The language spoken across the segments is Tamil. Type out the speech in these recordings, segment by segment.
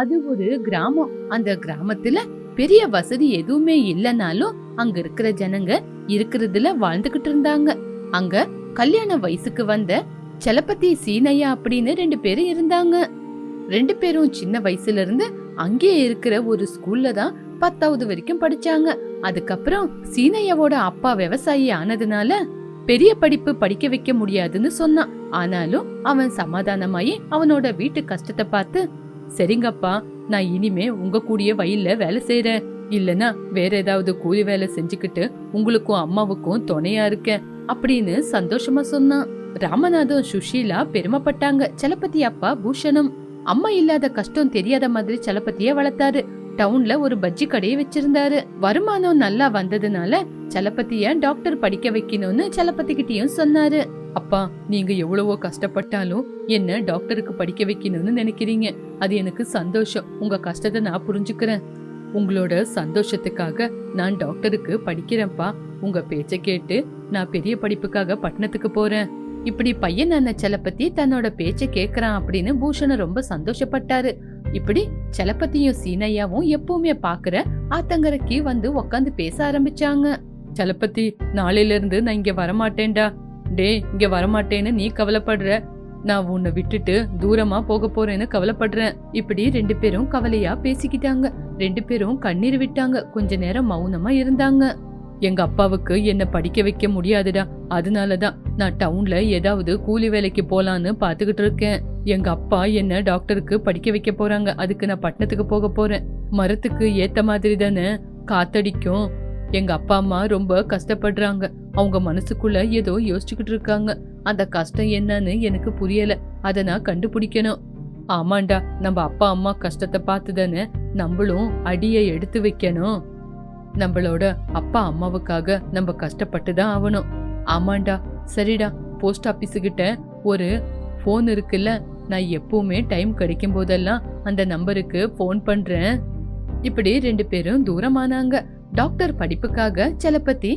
அது ஒரு கிராமம். அந்த கிராமத்துல பெரிய வசதி எதுவுமே இல்லைனாலும் அங்க இருக்கிற ஜனங்க இருக்கிறதுல வாழ்ந்துகிட்டு இருந்தாங்க. அங்க கல்யாண வயசுக்கு வந்த செலப்பதி சீனையா அப்படின்னு ரெண்டு பேரும் இருந்தாங்க. ரெண்டு பேரும் சின்ன வயசுல இருந்து அங்கேயே இருக்கிற ஒரு ஸ்கூல்ல தான் பத்தாவது வரைக்கும் படிச்சாங்க. அதுக்கப்புறம் சீனையாவோட அப்பா விவசாயி ஆனதுனால பெரிய படிப்பு படிக்க வைக்க முடியாதுன்னு சொன்னான். ஆனாலும் அவன் சமாதானமாயி அவனோட வீட்டு கஷ்டத்தை பார்த்து சரிங்கப்பா நான் இனிமே உங்க கூடிய வயல்ல வேலை செய்யறேன் இல்லனா வேற ஏதாவது கூலி வேலை செஞ்சுக்கிட்டு உங்களுக்கும் அம்மாவுக்கும் துணையா இருக்கேன் அப்படின்னு சந்தோஷமா சொன்னான். ராமநாதம் சுஷீலா பெருமைப்பட்டாங்க. சலபதி அப்பா பூஷணம். அம்மா இல்லாத கஷ்டம் தெரியாத மாதிரி சலபதிய வளர்த்தாரு. டவுன்ல ஒரு பஜ்ஜி கடையை வச்சிருந்தாரு. வருமானம் நல்லா வந்ததுனால சலபதிய டாக்டர் படிக்க வைக்கணும்னு சலபதிகிட்டயும் சொன்னாரு. அப்பா நீங்க எவ்வளவோ கஷ்டப்பட்டாலும் என்ன டாக்டருக்கு படிக்க வைக்கணும்னு நினைக்கிறீங்க. அது எனக்கு சந்தோஷம். உங்க கஷ்டத்தை நான் புரிஞ்சுக்கிறேன். உங்களோட சந்தோஷத்துக்காக நான் டாக்டருக்கு படிக்கிறேன்ப்பா. உங்க பேச்ச கேட்டு நான் பெரிய படிப்புக்காக பட்டணத்துக்கு போறேன். இப்படி பையன் அண்ணன் செலப்பத்தி தன்னோட பேச்ச கேக்குறான் அப்படின்னு பூஷணன் ரொம்ப சந்தோஷப்பட்டாரு. இப்படி செலப்பத்தியும் சீனையாவும் எப்பவுமே பாக்குற ஆத்தங்கரைக்கு வந்து உக்காந்து பேச ஆரம்பிச்சாங்க. செலப்பத்தி நாளையில இருந்து நான் இங்க வரமாட்டேன்டா. டே இங்க வரமாட்டேன்னு நீ கவலைப்படுற. நான் உன்னை விட்டுட்டு தூரமா போக போறேன்னு கவலைப்படுறேன். இப்படி ரெண்டு பேரும் கவலையா பேசிக்கிட்டாங்க. ரெண்டு பேரும் கண்ணீர் விட்டாங்க. கொஞ்ச நேரம் மௌனமா இருந்தாங்க. எங்க அப்பாவுக்கு என்ன படிக்க வைக்க முடியாதுடா. அதனாலதான் நான் டவுன்ல ஏதாவது கூலி வேலைக்கு போலான்னு பாத்துக்கிட்டு இருக்கேன். எங்க அப்பா என்ன டாக்டருக்கு படிக்க வைக்க போறாங்க. அதுக்கு நான் பட்டணத்துக்கு போக போறேன். மரத்துக்கு ஏத்த மாதிரி தானே காத்தடிக்கும். எங்க அப்பா அம்மா ரொம்ப கஷ்டப்படுறாங்க. அவங்க மனசுக்குள்ள ஏதோ யோசிச்சுக்கிட்டு இருக்காங்க. அந்த கஷ்டம் என்னன்னு எனக்கு புரியல. அதை நான் கண்டுபிடிக்கணும். ஆமாண்டா நம்ம அப்பா அம்மா கஷ்டத்தை பார்த்து தானே நம்மளும் அடியை எடுத்து வைக்கணும். நம்மளோட அப்பா அம்மாவுக்காக நம்ம கஷ்டப்பட்டு தான் ஆகணும். ஆமாண்டா சரிடா போஸ்ட் ஆஃபீஸுக்கிட்ட ஒரு ஃபோன் இருக்குல்ல நான் எப்பவுமே டைம் கிடைக்கும் போதெல்லாம் அந்த நம்பருக்கு ஃபோன் பண்றேன். இப்படி ரெண்டு பேரும் தூரமானாங்க. டாக்டர் படிப்புக்காக செலப்பத்தி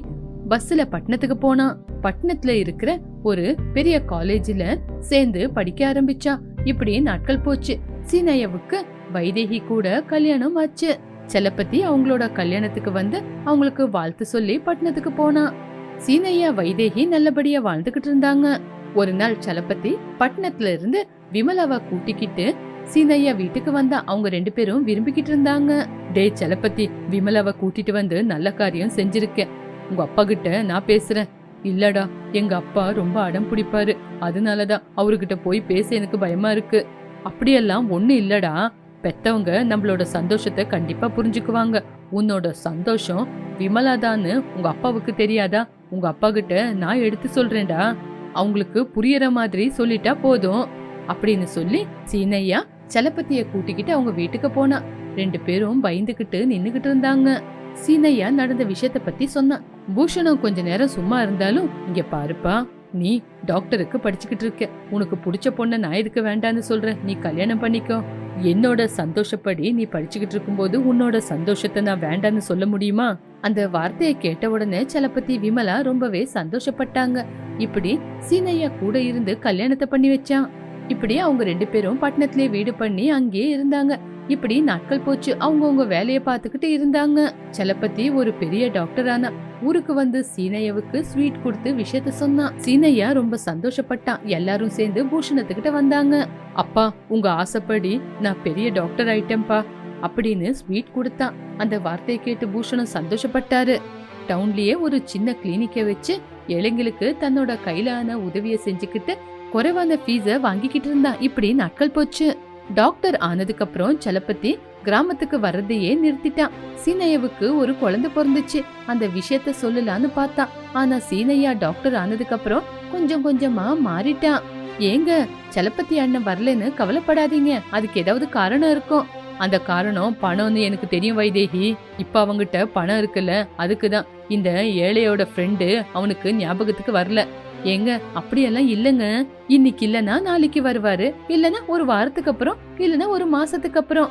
பஸ்ல பட்டணத்துக்கு போனான் பட்டணத்துல இருக்கிற ஒரு பெரிய காலேஜ்ல சேர்ந்து படிக்க ஆரம்பிச்சா. இப்படி நாட்கள் போச்சு. சீனையாவுக்கு வைதேகி கூட கல்யாணம் ஆச்சு. செல்லப்பத்தி அவங்களோட கல்யாணத்துக்கு வந்து அவங்களுக்கு வாழ்த்து சொல்லி பட்டணத்துக்கு போனா. சீனையா வைதேகி நல்லபடியா வாழ்ந்துகிட்டு இருந்தாங்க. ஒரு நாள் செலப்பத்தி பட்டணத்துல இருந்து விமலாவை கூட்டிக்கிட்டு சீனையா வீட்டுக்கு வந்தா. அவங்க ரெண்டு பேரும் விரும்பிக்கிட்டு இருந்தாங்க. டே செலப்பத்தி விமலாவை கூட்டிட்டு வந்து நல்ல காரியம் செஞ்சிருக்கேன் உங்க அப்பா கிட்ட நான் பேசுறேன். இல்லடா எங்க அப்பா ரொம்ப அடம் பிடிப்பாரு. அதனாலதான் அவர்கிட்ட போய் பேச எனக்கு பயமா இருக்கு. அப்படியெல்லாம் ஒண்ணு இல்லடா. பெத்தவங்க நம்மளோட சந்தோஷத்தை கண்டிப்பா புரிஞ்சுக்குவாங்க. உன்னோட சந்தோஷம் விமலாதான்னு உங்க அப்பாவுக்கு தெரியாதா? உங்க அப்பா கிட்ட நான் எடுத்து சொல்றேன்டா. அவங்களுக்கு புரியற மாதிரி சொல்லிட்டா போதும். அப்படின்னு சொல்லி சீனையா சலப்பத்திய கூட்டிக்கிட்டு அவங்க வீட்டுக்கு போனா. ரெண்டு பேரும் பயந்துகிட்டு நின்னுகிட்டு இருந்தாங்க. சீனையா நடந்த விஷயத்த பத்தி சொன்னான் பூஷணம் கொஞ்ச நேரம் சும்மா இருந்தாலும் இங்க பாருப்பா நீ டாக்டருக்கு படிச்சுக்கிட்டு இருக்க. உனக்கு பிடிச்ச பொண்ணை நான் எதுக்கு வேண்டான்னு சொல்ற? நீ கல்யாணம் பண்ணிக்கோ. என்னோட சந்தோஷப்படி நீ படிச்சுக்கிட்டு இருக்கும்போது உன்னோட சந்தோஷத்தை நான் வேண்டான்னு சொல்ல முடியுமா? அந்த வார்த்தையை கேட்ட உடனே சலபதி விமலா ரொம்பவே சந்தோஷப்பட்டாங்க. இப்படி சீனையா கூட இருந்து கல்யாணத்தை பண்ணி வச்சான். இப்படி அவங்க ரெண்டு பேரும் பட்டணத்திலே வீடு பண்ணி அங்கேயே இருந்தாங்க. இப்படி நாட்கள் போச்சு. அவங்கவுங்க வேலையை பார்த்துக்கிட்டு இருந்தாங்க. சலபதி ஒரு பெரிய டாக்டர் ஊருக்கு வந்து சீனையாவுக்கு ஸ்வீட் கொடுத்து விஷயத்த சொன்னான். சீனையா ரொம்ப சந்தோஷப்பட்டான் எல்லாரும் சேர்ந்து பூஷணத்துக்கிட்ட வந்தாங்க. அப்பா உங்க ஆசைப்படி நான் பெரிய டாக்டர் ஆயிட்டேன்பா அப்படின்னு ஸ்வீட் கொடுத்தான். அந்த வார்த்தையை கேட்டு பூஷணம் சந்தோஷப்பட்டாரு. டவுன்லயே ஒரு சின்ன கிளினிக்கை வச்சு இளைஞர்களுக்கு தன்னோட கையிலான உதவியை செஞ்சுக்கிட்டு குறைவான ஃபீஸை வாங்கிக்கிட்டு இருந்தான். இப்படி நாட்கள் போச்சு. டாக்டர் ஆனதுக்கு அப்புறம் சலப்பத்தி கிராமத்துக்கு வர்றதையே நிறுத்திட்டான். சீனையாவுக்கு ஒரு குழந்தை பிறந்துச்சு. அந்த விஷயத்த சொல்லலான்னு பார்த்தா ஆனா சீனையா டாக்டர் ஆனதுக்கு அப்புறம் கொஞ்சம் கொஞ்சமா மாறிட்டான். ஏங்க சலப்பத்தி அண்ணன் வரலன்னு கவலைப்படாதீங்க. அதுக்கு ஏதாவது காரணம் இருக்கும். அந்த காரணம் பணம்னு எனக்கு தெரியும் வைதேகி. இப்ப அவங்கிட்ட பணம் இருக்குல்ல அதுக்குதான். இந்த ஏழையோட ஃப்ரெண்டு அவனுக்கு ஞாபகத்துக்கு வரல. ஏங்க அப்படியெல்லாம் இல்லைங்க. இன்னைக்கு இல்லனா நாளைக்கு வருவாரு. இல்லனா ஒரு வாரத்துக்கு அப்புறம் இல்லனா ஒரு மாசத்துக்கு அப்புறம்.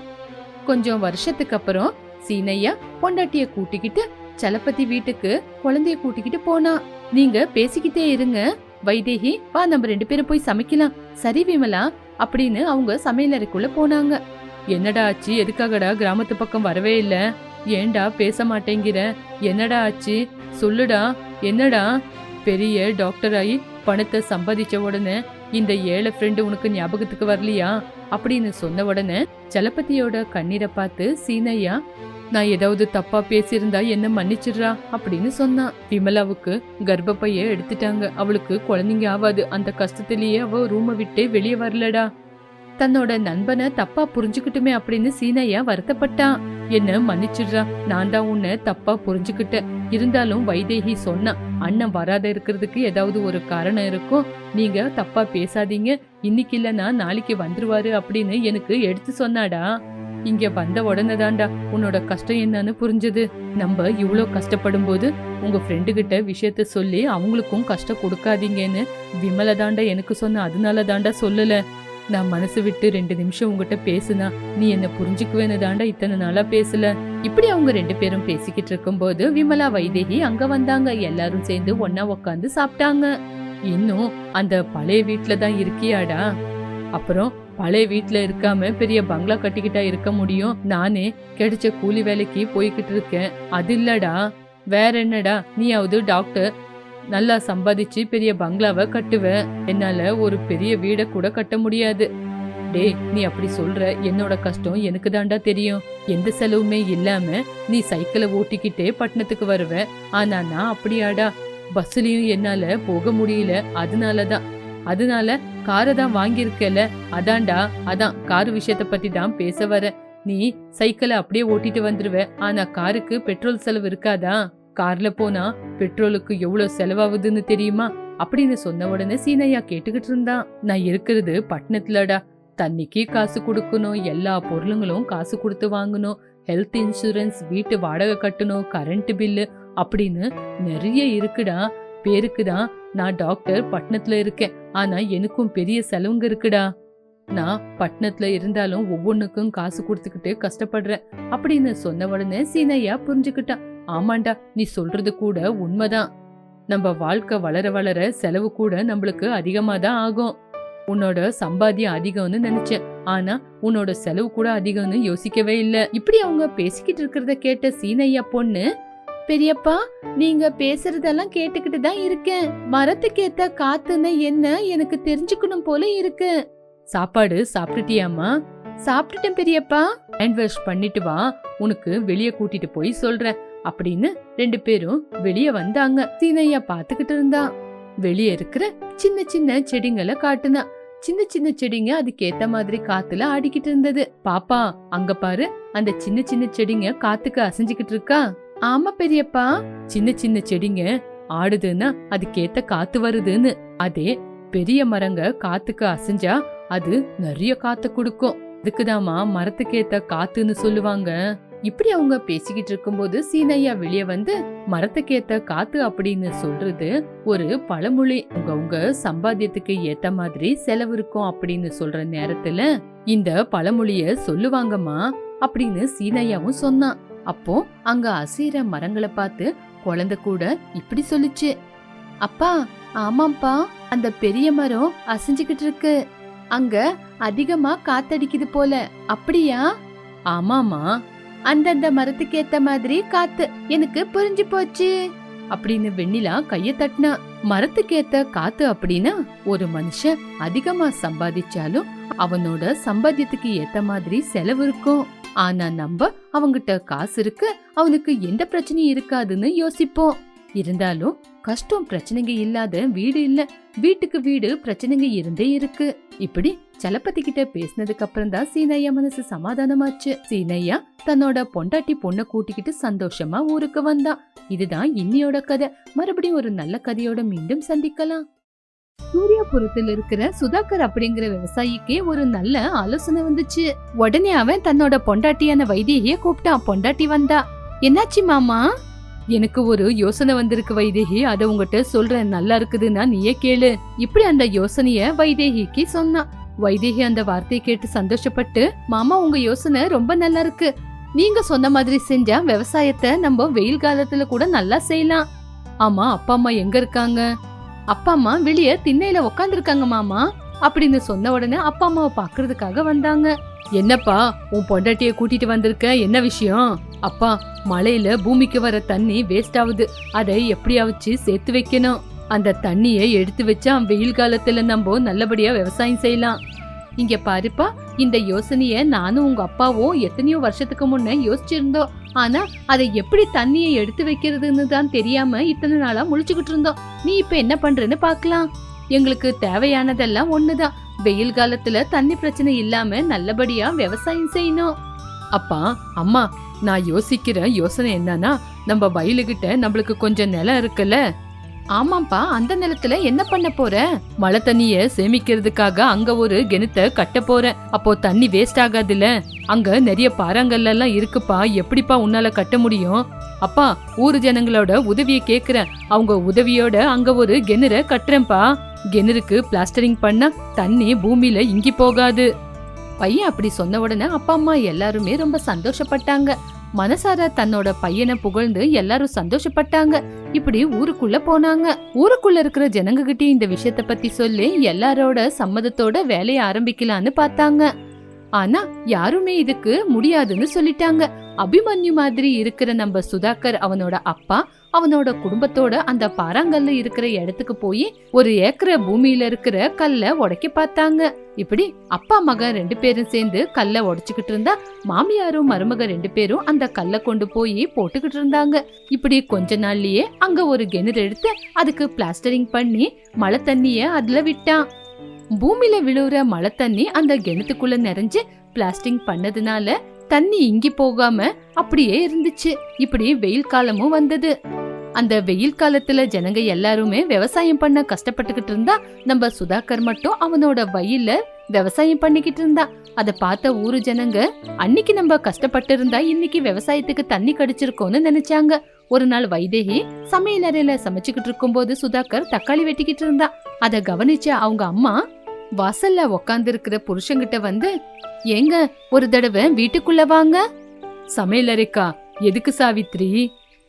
கொஞ்சம் வருஷத்துக்கு அப்புறம் சீனையா பொண்டாட்டிய கூட்டிக்கிட்டு சலப்பதி வீட்டுக்கு குழந்தைய கூட்டிக்கிட்டு போனா. நீங்க பேசிக்கிட்டே இருங்க. வைதேகி வா நம்ம ரெண்டு பேரும் போய் சமைக்கலாம். சரி விமலா அப்படின்னு அவங்க சமையலறைக்குள்ள போனாங்க. என்னடா ஆச்சு? எதுக்காகடா கிராமத்து பக்கம் வரவே இல்ல? ஏன்டா பேச மாட்டேங்கிற? என்னடா ஆச்சு? சொல்லுடா. என்னடா? பெரிய டாக்டர் ஆகி பணத்தை சம்பாதிச்ச உடனே இந்த ஏழை ஃப்ரெண்டு உனக்கு ஞாபகத்துக்கு வரலையா? அப்படின்னு சொன்ன உடனே சலபதியோட கண்ணீரை பார்த்து சீனையா நான் ஏதாவது தப்பா பேசியிருந்தா என்ன மன்னிச்சிடுறா? அப்படின்னு சொன்னான். விமலாவுக்கு கர்ப்பப்பைய எடுத்துட்டாங்க. அவளுக்கு குழந்தைங்க ஆவாது. அந்த கஷ்டத்திலேயே அவ ரூமை விட்டே வெளியே வரலடா. தன்னோட நண்பனை தப்பா புரிஞ்சுக்கிட்டுமே அப்படின்னு சீனையா வருத்தப்பட்டான் என்ன மன்னிச்சிடுறா நான் தான் உன்னை தப்பா புரிஞ்சுக்கிட்டேன். இருந்தாலும் வைதேகி சொன்னா அண்ணன் வராத இருக்கிறதுக்கு ஏதாவது ஒரு காரணம் இருக்கும் நீங்க தப்பா பேசாதீங்க. இன்னைக்கு இல்லைன்னா நாளைக்கு வந்துருவாரு அப்படின்னு எனக்கு எடுத்து சொன்னாடா. இங்க வந்த உடனே தாண்டா உன்னோட கஷ்டம் என்னன்னு புரிஞ்சது. நம்ம இவ்ளோ கஷ்டப்படும் போது உங்க ஃப்ரெண்டு கிட்ட விஷயத்த சொல்லி அவங்களுக்கும் கஷ்டம் கொடுக்காதீங்கன்னு விமல தாண்டா எனக்கு சொன்ன. அதனால தாண்டா சொல்லல. நான் மனசு விட்டு ரெண்டு நிமிஷம் உங்ககிட்ட பேசுனா நீ என்ன புரிஞ்சுக்குவேன்னு தாண்டா இத்தனை நாளா பேசல? இப்படி அவங்க ரெண்டு பேரும் பேசிக்கிட்டு இருக்கும்போது விமலா வைதேகி அங்க வந்தாங்க. எல்லாரும் சேர்ந்து ஒன்னா உக்காந்து சாப்பிட்டாங்க. இன்னும் அந்த பழைய வீட்டுல தான் இருக்கியாடா? அப்புறம் பழைய வீட்டுல இருக்காம பெரிய பங்களா கட்டிக்கிட்டா இருக்க முடியும். நானே கிடைச்ச கூலி வேலைக்கு போய்கிட்டு இருக்கேன். அது இல்லடா. வேற என்னடா? நீயாவது டாக்டர் நல்லா சம்பாதிச்சு பெரிய பங்களாவை கட்டுவேன் என்னால ஒரு பெரிய வீடை கூட கட்ட முடியாது. டேய் நீ அப்படி சொல்ற. என்னோட கஷ்டம் எனக்கு தாண்டா தெரியும். எந்த செலவுமே இல்லாம நீ சைக்கிளை ஓட்டிக்கிட்டே பட்டணத்துக்கு வருவ. ஆனா நான் அப்படியாடா. பஸ்லயும் என்னால போக முடியல. அதனாலதான். அதனால காரை தான் வாங்கியிருக்கல. அதான்டா அதான் கார் விஷயத்த பத்தி தான் பேச வர. நீ சைக்கிளை அப்படியே ஓட்டிட்டு வந்துருவ. ஆனா காருக்கு பெட்ரோல் செலவு இருக்காதா? கார்ல போனா பெட்ரோலுக்கு எவ்வளவு செலவாகுதுன்னு தெரியுமா? அப்படின்னு சொன்ன உடனே சீனையா கேட்டுக்கிட்டு இருந்தான் நான் இருக்கிறது பட்டணத்துலடா. தண்ணிக்கு காசு கொடுக்கணும். எல்லா பொருளுங்களும் காசு கொடுத்து வாங்கணும். ஹெல்த் இன்சூரன்ஸ் வீட்டு வாடகை கட்டணும் கரண்ட் பில்லு அப்படின்னு நிறைய இருக்குடா. பேருக்கு தான் நான் டாக்டர் பட்டணத்துல இருக்கேன். ஆனா எனக்கும் பெரிய செலவுங்க இருக்குடா. நான் பட்டணத்துல இருந்தாலும் ஒவ்வொன்றுக்கும் காசு கொடுத்துக்கிட்டு கஷ்டப்படுறேன் அப்படின்னு சொன்ன உடனே சீனையா புரிஞ்சுக்கிட்டான் ஆமாண்டா நீ சொல்றது கூட உண்மைதான். நம்ம வாழ்க்கை வளர வளர செலவு கூட நம்மளுக்கு அதிகமா தான் ஆகும். உன்னோட சம்பாத்தியம் அதிகம்னு நினைச்சேன். ஆனா உன்னோட செலவு கூட அதிகம்னு யோசிக்கவே இல்ல. இப்படி அவங்க பேசிக்கிட்டு இருக்கிறத கேட்ட சீனையா பொண்ணு பெரியப்பா நீங்க பேசுறதெல்லாம் கேட்டுக்கிட்டு தான் இருக்கேன். மரத்துக்கேத்த காத்துன்னு என்ன எனக்கு தெரிஞ்சுக்கணும் போல இருக்கு. சாப்பாடு சாப்பிட்டுட்டியாமா சாப்பிட்டுட்டேன் பெரியப்பா. ஹேண்ட் வாஷ் பண்ணிட்டு வா. உனக்கு வெளியே கூட்டிட்டு போய் சொல்றேன். அப்படின்னு ரெண்டு பேரும் வெளிய வந்தாங்க. சீனையா பாத்துக்கிட்டு இருந்தா. வெளிய இருக்கிற சின்ன சின்ன செடிங்களை காட்டுனா. சின்ன சின்ன செடிங்க அதுக்கு ஏத்த மாதிரி காத்துல ஆடிக்கிட்டு இருந்தது. பாப்பா அங்க பாரு அந்த சின்ன சின்ன செடிங்க காத்துக்கு அசைஞ்சுக்கிட்டு இருக்கா. ஆமா பெரியப்பா சின்ன சின்ன செடிங்க ஆடுதுன்னா அதுக்கேத்த காத்து வருதுன்னு. அதே பெரிய மரங்க காத்துக்கு அசைஞ்சா அது நிறைய காத்து கொடுக்கும். அதுக்குதாம்மா மரத்துக்கேத்த காத்துன்னு சொல்லுவாங்க. இப்படி அவங்க பேசிக்கிட்டு இருக்கும்போது சீனையா வெளியே வந்து மரத்துக்கேத்த காத்து அப்படின்னு சொல்றது ஒரு பழமொழி. உங்க உங்க சம்பாத்தியத்துக்கு ஏத்த மாதிரி செலவு இருக்கும் அப்படின்னு சொல்ற நேரத்துல இந்த பழமொழிய சொல்லுவாங்கம்மா அப்படின்னு சீனையாவும் சொன்னான். அப்போ அங்க அசைற மரங்களை பார்த்து குழந்தை கூட இப்படி சொல்லுச்சு. அப்பா ஆமாப்பா அந்த பெரிய மரம் அசைஞ்சுக்கிட்டு இருக்கு. அங்க அதிகமா காத்தடிக்குது போல. அப்படியா? ஆமாமா அந்தந்த மரத்துக்கு ஏத்த மாதிரி காத்து. எனக்கு புரிஞ்சு போச்சு. அப்படின்னு வெண்ணிலா கைய தட்டினா. மரத்துக்கு ஏத்த காத்து அப்படின்னா ஒரு மனுஷன் அதிகமா சம்பாதிச்சாலும் அவனோட சம்பாத்தியத்துக்கு ஏத்த மாதிரி செலவு இருக்கும். ஆனா நம்ம அவங்கிட்ட காசு இருக்கு அவனுக்கு எந்த பிரச்சனையும் இருக்காதுன்னு யோசிப்போம். இருந்தாலும் கஷ்டம் பிரச்சனைங்க இல்லாத வீடு இல்ல. வீட்டுக்கு வீடு பிரச்சனைங்க இருந்தே இருக்கு. இப்படி சலப்பதி கிட்ட பேசினதுக்கு அப்புறம் தான் சீனையா மனசு சமாதானமாச்சு. சீனையா தன்னோட பொண்டாட்டி பொண்ணை கூட்டிக்கிட்டு சந்தோஷமா ஊருக்கு வந்தான் இதுதான் இன்னியோட கதை. மறுபடியும் ஒரு நல்ல கதையோட மீண்டும் சந்திக்கலாம். சூர்யாபுரத்தில் இருக்கிற சுதாகர் அப்படிங்கிற விவசாயிக்கே ஒரு நல்ல ஆலோசனை வந்துச்சு. உடனே அவன் தன்னோட பொண்டாட்டியான வைதேகிய கூப்பிட்டான். பொண்டாட்டி வந்தா என்னாச்சு மாமா? எனக்கு ஒரு யோசனை வந்திருக்கு வைதேகி அதை உங்ககிட்ட சொல்றேன். நல்லா இருக்குதுன்னா நீயே கேளு. இப்படி அந்த யோசனைய வைதேகிக்கு சொன்னான். வைதேகி அந்த வார்த்தையை கேட்டு சந்தோஷப்பட்டு மாமா உங்க யோசனை ரொம்ப நல்லா இருக்கு. நீங்க சொன்ன மாதிரி செஞ்சா விவசாயத்தை நம்ம வெயில் காலத்துல கூட நல்லா செய்யலாம். ஆமா அப்பா அம்மா எங்க இருக்காங்க? அப்பா அம்மா வெளிய திண்ணையில உக்காந்துருக்காங்க மாமா. அப்படின்னு சொன்ன உடனே அப்பா அம்மாவை பாக்குறதுக்காக வந்தாங்க. என்னப்பா உன் பொண்டாட்டிய கூட்டிட்டு வந்திருக்க? என்ன விஷயம்? அப்பா மழையில பூமிக்கு வர தண்ணி வேஸ்ட் ஆகுது. அதை எப்படியாவச்சு சேர்த்து வைக்கணும். அந்த தண்ணியை எடுத்து வச்சா வெயில் காலத்துல நம்ம நல்லபடியா விவசாயம் செய்யலாம். இங்க பாருப்பா இந்த யோசனைய நானும் உங்க அப்பாவும் எத்தனையோ வருஷத்துக்கு முன்ன யோசிச்சிருந்தோம். ஆனா அதை எப்படி தண்ணியை எடுத்து வைக்கிறதுன்னு தான் தெரியாம இத்தனை நாளா முழிச்சுக்கிட்டு இருந்தோம். நீ இப்ப என்ன பண்றேன்னு பார்க்கலாம் எங்களுக்கு தேவையானதெல்லாம் ஒண்ணுதான். வெயில் காலத்துல தண்ணி பிரச்சனை இல்லாம நல்லபடியா விவசாயம் செய்யணும். அப்பா அம்மா நான் யோசிக்கிற யோசனை என்னன்னா நம்ம வயலுகிட்ட நம்மளுக்கு கொஞ்சம் நிலம் இருக்குல்ல? ஆமாப்பா அந்த நிலத்துல என்ன பண்ண போற? மழை தண்ணிய சேமிக்கிறதுக்காக அங்க ஒரு கிணத்தை கட்ட போறேன் அப்போ தண்ணி வேஸ்ட் ஆகாதுல்ல. அங்க நிறைய பாறாங்கல்ல எல்லாம் இருக்குப்பா. எப்படிப்பா உன்னால கட்ட முடியும்? அப்பா ஊர் ஜனங்களோட உதவிய கேக்குறேன். அவங்க உதவியோட அங்க ஒரு கிணற கட்டுறேன்ப்பா. கிணறுக்கு பிளாஸ்டரிங் பண்ண தண்ணி பூமியில இங்கி போகாது. பையன் அப்படி சொன்ன உடனே அப்பா அம்மா எல்லாருமே ரொம்ப சந்தோஷப்பட்டாங்க. மனசார தன்னோட பையனை புகழ்ந்து எல்லாரும் சந்தோஷப்பட்டாங்க. இப்படி ஊருக்குள்ள போனாங்க. ஊருக்குள்ள இருக்கிற ஜனங்க கிட்டே இந்த விஷயத்த பத்தி சொல்லி எல்லாரோட சம்மதத்தோட வேலையை ஆரம்பிக்கலான்னு பார்த்தாங்க. ஆனா யாருமே இதுக்கு முடியாதுன்னு சொல்லிட்டாங்க. அபிமன்யு மாதிரி இருக்கிற நம்ம சுதாகர் அவனோட அப்பா அவனோட குடும்பத்தோட அந்த பாறாங்கல்ல இருக்கிற இடத்துக்கு போய் ஒரு ஏக்கர பூமியில இருக்கிற கல்ல உடைக்க பார்த்தாங்க. இப்படி அப்பா மகன் ரெண்டு பேரும் சேர்ந்து கல்ல உடைச்சுக்கிட்டு இருந்தா மாமியாரும் மருமக ரெண்டு பேரும் அந்த கல்ல கொண்டு போய் போட்டுக்கிட்டு இருந்தாங்க. இப்படி கொஞ்ச நாள்லயே அங்க ஒரு கிணறு எடுத்து அதுக்கு பிளாஸ்டரிங் பண்ணி மழை தண்ணிய அதுல விட்டான். பூமியில விழுற மழை தண்ணி அந்த கிணத்துக்குள்ள நிறைஞ்சு பிளாஸ்டிங் பண்ணதுனால தண்ணி இங்கி போகாம அப்படியே இருந்துச்சு. இப்படி வெயில் காலமும் வந்தது. அந்த வெயில் காலத்துல ஜனங்க எல்லாருமே விவசாயம் பண்ண கஷ்டப்பட்டுக்கிட்டு இருந்தா நம்ம சுதாகர் மட்டும் அவனோட வயல்ல விவசாயம் பண்ணிக்கிட்டு இருந்தா. அத பார்த்த ஊரு ஜனங்க அன்னைக்கு நம்ம கஷ்டப்பட்டு இருந்தா இன்னைக்கு விவசாயத்துக்கு தண்ணி கடிச்சிருக்கோம்னு நினைச்சாங்க. ஒரு நாள் வைதேகி சமையல் அறையில சமைச்சுக்கிட்டு இருக்கும்போது சுதாகர் தக்காளி வெட்டிக்கிட்டு இருந்தா. அத கவனிச்ச அவங்க அம்மா வாசல்ல உக்காந்து இருக்கிற புருஷங்கிட்ட வந்து ஏங்க ஒரு தடவை வீட்டுக்குள்ள வாங்க. சமையல் அறைக்கா எதுக்கு சாவித்ரி?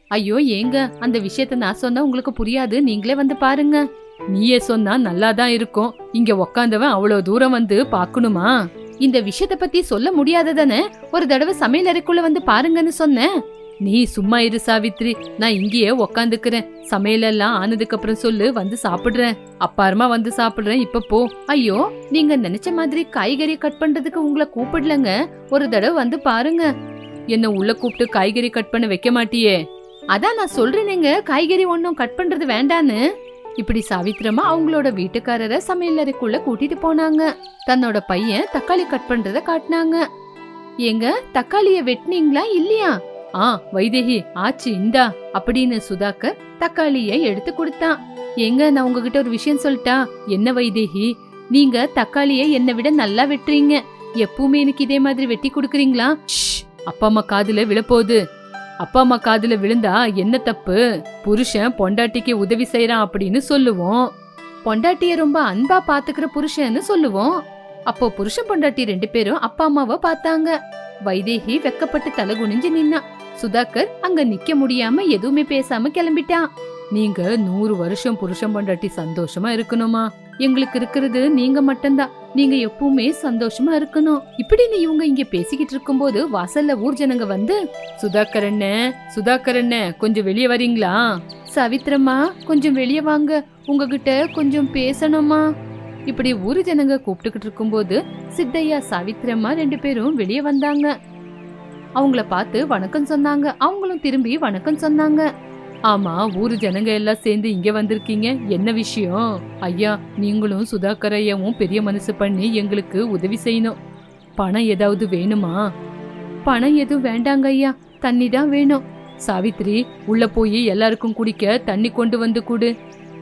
ஐயோ ஏங்க அந்த விஷயத்த நான் சொன்னா உங்களுக்கு புரியாது. நீங்களே வந்து பாருங்க. நீயே சொன்னா நல்லா தான் இருக்கும். இங்க உக்காந்தவன் அவ்வளவு தூரம் வந்து பாக்கணுமா இந்த விஷயத்த பத்தி சொல்ல முடியாததானே? ஒரு தடவை சமையல் அறைக்குள்ள வந்து பாருங்கன்னு சொன்னேன். நீ சும்மா இரு சாவித்ரி. நான் இங்கேயே உக்காந்துக்கிறேன். சமையலெல்லாம் ஆனதுக்கு அப்புறம் சொல்லு வந்து சாப்பிடுறேன். அப்பாரமா வந்து சாப்பிடுறேன். இப்ப போ. ஐயோ நீங்க நினைச்ச மாதிரி காய்கறி கட் பண்றதுக்கு உங்களை கூப்பிடலங்க. ஒரு தடவை வந்து பாருங்க. என்ன உள்ள கூப்பிட்டு காய்கறி கட் பண்ண வைக்க மாட்டியே? அதான் நான் சொல்றேனேங்க காய்கறி ஒன்றும் கட் பண்றது வேண்டான்னு. இப்படி சாவித்திரமா அவங்களோட வீட்டுக்காரரை சமையலறைக்குள்ள கூட்டிட்டு போனாங்க. தன்னோட பையன் தக்காளி கட் பண்றத காட்டினாங்க. ஏங்க தக்காளிய வெட்டினீங்களா இல்லையா? ஆ வைதேகி ஆச்சு இந்தா அப்படின்னு சுதாகர் தக்காளிய எடுத்து கொடுத்தான். ஏங்க நான் உங்ககிட்ட ஒரு விஷயம் சொல்லிட்டா என்ன வைதேகி நீங்க தக்காளிய என்னை விட நல்லா வெட்டுறீங்க. எப்பவுமே எனக்கு இதே மாதிரி வெட்டி கொடுக்குறீங்களா? ஷ், அப்பா அம்மா காதுல விழப்போகுது. அப்பா அம்மா காதுல விழுந்தா என்ன தப்பு? புருஷன் பொண்டாட்டிக்கு உதவி செய்யறான் அப்படின்னு சொல்லுவோம். பொண்டாட்டிய ரொம்ப அன்பா பாத்துக்கிற புருஷன்னு சொல்லுவோம். அப்போ புருஷன் பொண்டாட்டி ரெண்டு பேரும் அப்பா அம்மாவை பார்த்தாங்க. வைதேகி வெக்கப்பட்டு தலை குனிஞ்சு நின்னா. சுதாகர் அங்க நிக்க முடியாம எதுவுமே பேசாம கிளம்பிட்டான். நீங்க நூறு வருஷம் புருஷன் பொண்டாட்டி சந்தோஷமா இருக்கணுமா? எங்களுக்கு இருக்கிறது நீங்க மட்டும்தான். நீங்க எப்பவுமே சந்தோஷமா இருக்கணும். இப்படின்னு இவங்க இங்க பேசிக்கிட்டு இருக்கும்போது வாசல்ல ஊர் ஜனங்க வந்து சுதாகரண்ண சுதாகரண்ண கொஞ்சம் வெளியே வரீங்களா? சவித்ரம்மா கொஞ்சம் வெளியே வாங்க. உங்ககிட்ட கொஞ்சம் பேசணுமா இப்படி ஊரு ஜனங்க கூப்பிட்டுக்கிட்டு இருக்கும்போது சித்தையா சாவித்திரம்மா ரெண்டு பேரும் வெளியே வந்தாங்க. அவங்கள பார்த்து வணக்கம் சொன்னாங்க. அவங்களும் திரும்பி வணக்கம் சொன்னாங்க. ஆமா ஊரு ஜனங்க எல்லாம் சேர்ந்து இங்க வந்திருக்கீங்க. என்ன விஷயம்? ஐயா நீங்களும் சுதாகர் ஐயாவும் பெரிய மனசு பண்ணி எங்களுக்கு உதவி செய்யணும். பணம் ஏதாவது வேணுமா? பணம் எதுவும் வேண்டாங்க ஐயா தண்ணி தான் வேணும். சாவித்ரி உள்ள போய் எல்லாருக்கும் குடிக்க தண்ணி கொண்டு வந்து கொடு.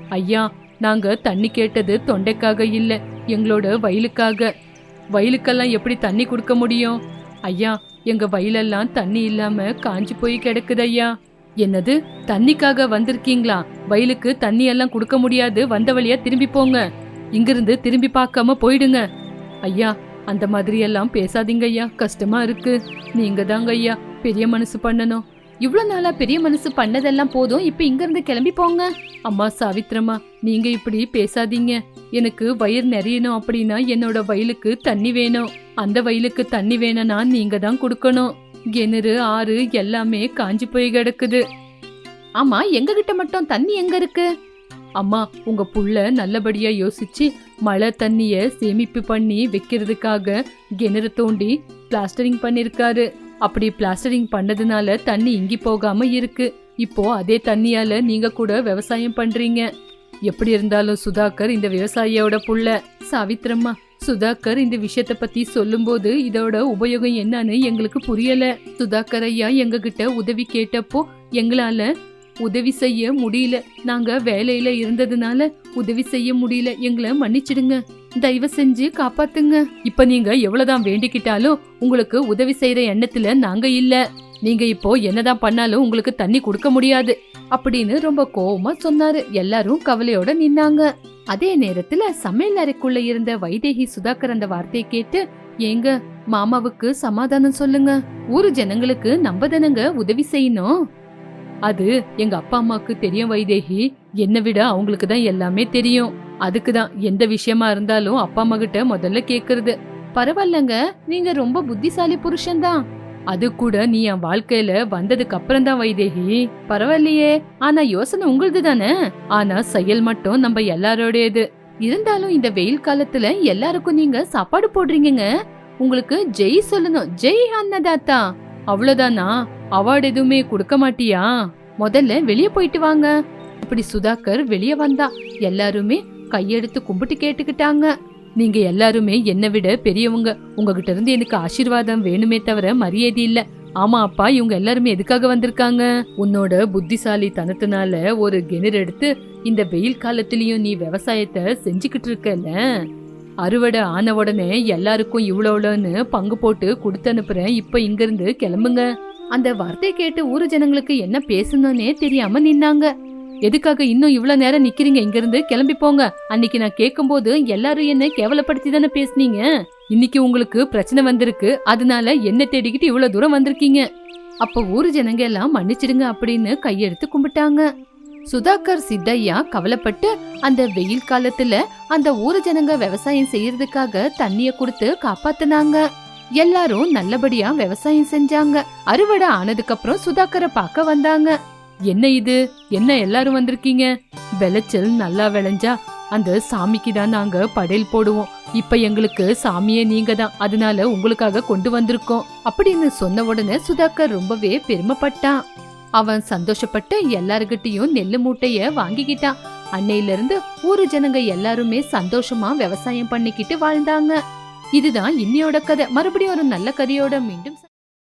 ஐயா நாங்க தண்ணி கேட்டது தொண்டைக்காக இல்ல எங்களோட வயலுக்காக. வயலுக்கெல்லாம் எப்படி தண்ணி கொடுக்க முடியும்? ஐயா எங்க வயலெல்லாம் தண்ணி இல்லாம காஞ்சு போய் கிடக்குது ஐயா. என்னது தண்ணிக்காக வந்திருக்கீங்களா? வயலுக்கு தண்ணி எல்லாம் கொடுக்க முடியாது வந்த வழியா திரும்பி போங்க. இங்கிருந்து திரும்பி பார்க்காம போயிடுங்க. ஐயா அந்த மாதிரி எல்லாம் பேசாதீங்க ஐயா கஷ்டமா இருக்கு. நீங்க தாங்க ஐயா பெரிய மனசு பண்ணணும். இவ்வளோ நாளா பெரிய மனசு பண்ணதெல்லாம் போதும் இப்ப இங்க இருந்து கிளம்பி போங்க. அம்மா சாவித்ரம்மா நீங்க இப்படி பேசாதீங்க. எனக்கு வயிறு நிறையணும் அப்படின்னா என்னோட வயலுக்கு தண்ணி வேணும். அந்த வயலுக்கு தண்ணி வேணும்னா நீங்க தான் கொடுக்கணும். கிணறு ஆறு எல்லாமே காஞ்சி போய் கிடக்குது. ஆமா எங்க கிட்ட மட்டும் தண்ணி எங்க இருக்கு? அம்மா உங்க புள்ள நல்லபடியா யோசிச்சு மழை தண்ணிய சேமிப்பு பண்ணி வைக்கிறதுக்காக கிணறு தோண்டி பிளாஸ்டரிங் பண்ணிருக்காரு. அப்படி பிளாஸ்டரிங் பண்ணதுனால தண்ணி இங்கி போகாம இருக்கு. இப்போ அதே தண்ணியால நீங்க கூட விவசாயம் பண்றீங்க. எப்படி இருந்தாலும் சுதாகர் இந்த விவசாயியோட புள்ள சாவித்திரம்மா. சுதாகர் இந்த விஷயத்த பத்தி சொல்லும்போது இதோட உபயோகம் என்னன்னு எங்களுக்கு புரியல. சுதாகர் ஐயா எங்க கிட்ட உதவி கேட்டப்போ எங்களால உதவி செய்ய முடியல. நாங்க வேலையில இருந்ததுனால உதவி செய்ய முடியல. எங்களை மன்னிச்சிடுங்க. தயவு செஞ்சு காப்பாத்துங்க. இப்ப நீங்க எவ்வளவுதான் வேண்டிக்கிட்டாலும் உங்களுக்கு உதவி செய்யற எண்ணத்துல நாங்க இல்ல. நீங்க இப்போ என்னதான் பண்ணாலும் உங்களுக்கு தண்ணி கொடுக்க முடியாது. அப்படின்னு ரொம்ப கோவமா சொன்னாரு. எல்லாரும் கவலையோட நின்னாங்க. அதே நேரத்துல சமையல் அறைக்குள்ள இருந்த வைதேகி சுதாகர் அந்த வார்த்தையை கேட்டு ஏங்க மாமாவுக்கு சமாதானம் சொல்லுங்க. ஊரு ஜனங்களுக்கு நம்ம தானங்க உதவி செய்யணும். அது எங்க அப்பா அம்மாக்கு தெரியும் வைதேகி. என்னை விட அவங்களுக்கு தான் எல்லாமே தெரியும். அதுக்கு தான் எந்த விஷயமா இருந்தாலும் அப்பா அம்மா கிட்ட முதல்ல கேக்குறது. பரவாயில்லங்க நீங்க ரொம்ப புத்திசாலி புருஷன்தான் அது கூட நீ என் வாழ்க்கையில வந்ததுக்கு அப்புறம் தான் வைதேகி. பரவாயில்லையே. ஆனா யோசனை உங்களுது தானே? ஆனா செயல் மட்டும் நம்ம எல்லாரோடையது. இருந்தாலும் இந்த வெயில் காலத்துல எல்லாருக்கும் நீங்க சாப்பாடு போடுறீங்க உங்களுக்கு ஜெய் சொல்லணும். ஜெய் அன்னதாத்தா. அவ்வளவுதானா? அவார்டு எதுவுமே கொடுக்க மாட்டியா? முதல்ல வெளிய போயிட்டு வாங்க. இப்படி சுதாகர் வெளியே வந்தா எல்லாருமே கையெடுத்து கும்பிட்டு கேட்டுக்கிட்டாங்க. நீங்க எல்லாருமே என்னை விட பெரியவங்க. உங்ககிட்ட இருந்து எனக்கு ஆசீர்வாதம் வேணுமே தவிர மரியாதை இல்ல. ஆமா அப்பா இவங்க எல்லாருமே எதுக்காக வந்திருக்காங்க? உன்னோட புத்திசாலி தனத்தினால ஒரு கிணறு எடுத்து இந்த வெயில் காலத்திலயும் நீ விவசாயத்தை செஞ்சுக்கிட்டு இருக்கல அறுவடை ஆன உடனே எல்லாருக்கும் இவ்வளோன்னு பங்கு போட்டு கொடுத்து அனுப்புறேன். இப்ப இங்கிருந்து கிளம்புங்க. அந்த வார்த்தை கேட்டு ஊரு ஜனங்களுக்கு என்ன பேசணும்னே தெரியாம நின்னாங்க. எதுக்காக இன்னும் இவ்வளவு நேரம் நிக்கிறீங்க? இங்க இருந்து கிளம்பி போங்க. அன்னைக்கு நான் கேட்கும்போது எல்லாரும் என்ன கேவலப்படுத்தி தானே பேசுனீங்க? இன்னைக்கு உங்களுக்கு பிரச்சனை வந்திருக்கு. அதனால என்ன தேடிக்கிட்டு இவ்வளவு தூரம் வந்திருக்கீங்க. அப்ப ஊரு ஜனங்க எல்லாம் மன்னிச்சிடுங்க அப்படின்னு கையெடுத்து கும்பிட்டாங்க. சுதாகர் சித்தையா கவலைப்பட்டு அந்த வெயில் காலத்துல அந்த ஊரு ஜனங்க விவசாயம் செய்யறதுக்காக தண்ணிய கொடுத்து காப்பாத்தினாங்க. எல்லாரும் நல்லபடியா விவசாயம் செஞ்சாங்க. அறுவடை ஆனதுக்கு அப்புறம் சுதாகரை பார்க்க வந்தாங்க. என்ன இது? என்ன எல்லாரும் வந்திருக்கீங்க? விளைச்சல் நல்லா விளைஞ்சா அந்த சாமிக்கு தான் நாங்க படையல் போடுவோம். இப்ப எங்களுக்கு சாமியே நீங்க தான் அதனால உங்களுக்காக கொண்டு வந்திருக்கோம். அப்படின்னு சொன்ன உடனே சுதாகர் ரொம்பவே பெருமைப்பட்டான். அவன் சந்தோஷப்பட்டு எல்லாருகிட்டயும் நெல்லு மூட்டைய வாங்கிக்கிட்டான். அன்னையில இருந்து ஊரு ஜனங்க எல்லாருமே சந்தோஷமா விவசாயம் பண்ணிக்கிட்டு வாழ்ந்தாங்க. இதுதான் இன்னையோட கதை. மறுபடியும் ஒரு நல்ல கதையோட மீண்டும்